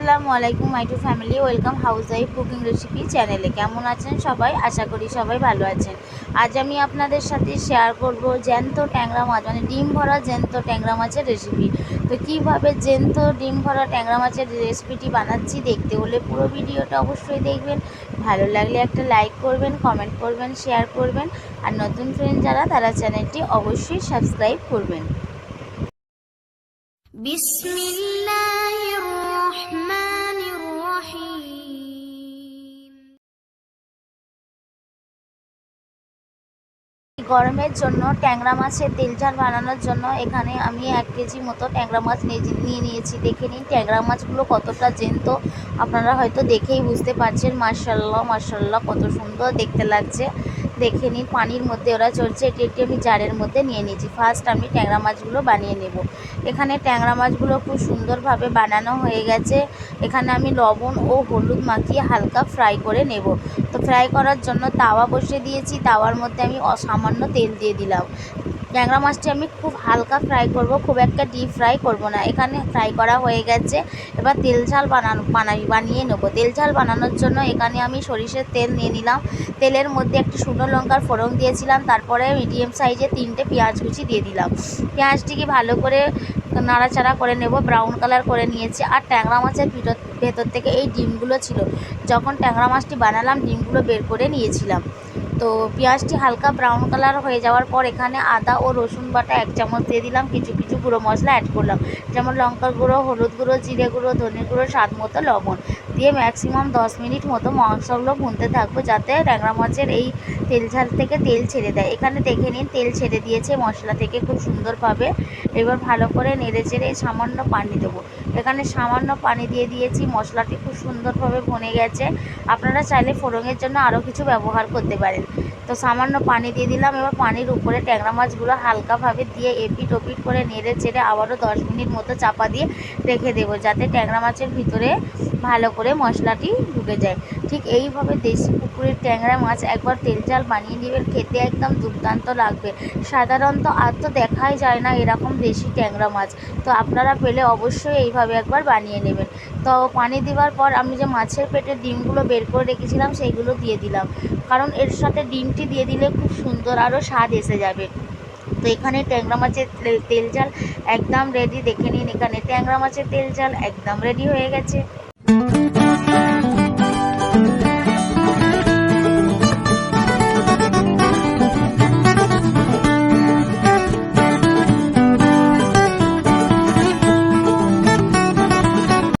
আসসালামু আলাইকুম, my to family. Welcome housewife cooking recipe চ্যানেলে। কেমন আছেন সবাই? আশা করি সবাই ভালো আছেন। আজ আমি আপনাদের সাথে শেয়ার করব জ্যান্ত ট্যাংরা মাছ মানে ডিম ভরা জ্যান্ত ট্যাংরা মাছের রেসিপি তো কীভাবে জ্যান্ত ডিম ভরা ট্যাংরা মাছের রেসিপিটি বানাচ্ছি দেখতে হলে পুরো ভিডিওটা অবশ্যই দেখবেন। ভালো লাগলে একটা লাইক করবেন কমেন্ট করবেন শেয়ার করবেন। আর নতুন ফ্রেন্ড যারা, তারা চ্যানেলটি অবশ্যই সাবস্ক্রাইব করবেন। বিসমিল্লাহ। গরমের জন্য ট্যাংরা মাছের তেল ঝাল বানানোর জন্য এখানে আমি এক কেজি মতো ট্যাংরা মাছ নিয়ে নিয়ে নিয়েছি। দেখে নিন ট্যাংরা মাছগুলো কতটা জ্যান্ত। আপনারা হয়তো দেখেই বুঝতে পারছেন মার্শাল্লাহ মার্শাল্লাহ কত সুন্দর দেখতে লাগছে। দেখে নিন পানির মধ্যে ওরা চলছে এটি একটি আমি জারের মধ্যে নিয়ে নিয়েছি। ফার্স্ট আমি ট্যাংরা মাছগুলো বানিয়ে নেব। এখানে ট্যাংরা মাছগুলো খুব সুন্দরভাবে বানানো হয়ে গেছে। এখানে আমি লবণ ও হলুদ মাখিয়ে হালকা ফ্রাই করে নেব। তো ফ্রাই করার জন্য তাওয়া বসিয়ে দিয়েছি। তাওয়ার মধ্যে আমি অসামান্য তেল দিয়ে দিলাম। ট্যাংরা মাছটি আমি খুব হালকা ফ্রাই করব, খুব একটা ডিপ ফ্রাই করব না। এখানে ফ্রাই করা হয়ে গেছে। এবার তেল ঝাল বানানো, বানাই, বানিয়ে নেব। তেল ঝাল বানানোর জন্য এখানে আমি সরিষের তেল নিয়ে নিলাম। তেলের মধ্যে একটি শুকনো লঙ্কার ফোড়ন দিয়েছিলাম, তারপরে মিডিয়াম সাইজে তিনটে পেঁয়াজ কুচি দিয়ে দিলাম। পেঁয়াজটিকে ভালো করে নাড়াচাড়া করে নেব ব্রাউন কালার করে নিয়েছি। আর ট্যাংরা মাছের ভিতর, ভেতর থেকে এই ডিমগুলো ছিল, যখন ট্যাংরা মাছটি বানালাম, ডিমগুলো বের করে নিয়েছিলাম। তো পেঁয়াজটি হালকা ব্রাউন কালার হয়ে যাওয়ার পর এখানে আদা ও রসুন বাটা এক চামচ দিয়ে দিলাম। কিছু কিছু গুঁড়ো মশলা অ্যাড করলাম। যেমন লঙ্কার গুঁড়ো, হলুদ গুঁড়ো, জিরে গুঁড়ো, ধনে গুঁড়ো, স্বাদ মতো লবণ দিয়ে ম্যাক্সিমাম দশ মিনিট মতো মাংসগুলো ভুনতে থাকব যাতে ট্যাংরা মাছের এই তেল ঝাল থেকে তেল ছেড়ে দেয়। এখানে দেখে নিন, তেল ছেড়ে দিয়েছে, মশলা থেকে খুব সুন্দরভাবে। এবার ভালো করে নেড়ে চেড়ে সামান্য পানি দেবো। এখানে সামান্য পানি দিয়ে দিয়েছি, মশলাটি খুব সুন্দরভাবে ভনে গেছে। আপনারা চাইলে ফোড়নের জন্য আরও কিছু ব্যবহার করতে পারেন। তো সামান্য পানি দিয়ে দিলাম। এবার পানির উপরে ট্যাংরা মাছগুলো হালকাভাবে দিয়ে এপিট ওপিট করে নেড়ে চেড়ে আবারও দশ মিনিট মতো চাপা দিয়ে রেখে দেবো, যাতে ট্যাংরা মাছের ভিতরে ভালো করে মশলাটি ঢুকে যায়। ঠিক এইভাবে দেশি পুকুরের ট্যাংরা মাছ একবার তেল ঝাল বানিয়ে নেবেন, খেতে একদম দুর্দান্ত লাগবে। সাধারণত আর তো দেখাই যায় না এরকম দেশি ট্যাংরা মাছ। তো আপনারা পেলে অবশ্যই এইভাবে একবার বানিয়ে নেবেন। তো পানি দেওয়ার পর আমি যে মাছের পেটে ডিমগুলো বের করে রেখেছিলাম, সেইগুলো দিয়ে দিলাম। কারণ এর সাথে ডিমটি দিয়ে দিলে খুব সুন্দর আরও স্বাদ এসে যাবে। তো এখানে ট্যাংরা মাছের তেল ঝাল একদম রেডি দেখে নিন এখানে। ট্যাংরা মাছের তেল ঝাল একদম রেডি হয়ে গেছে।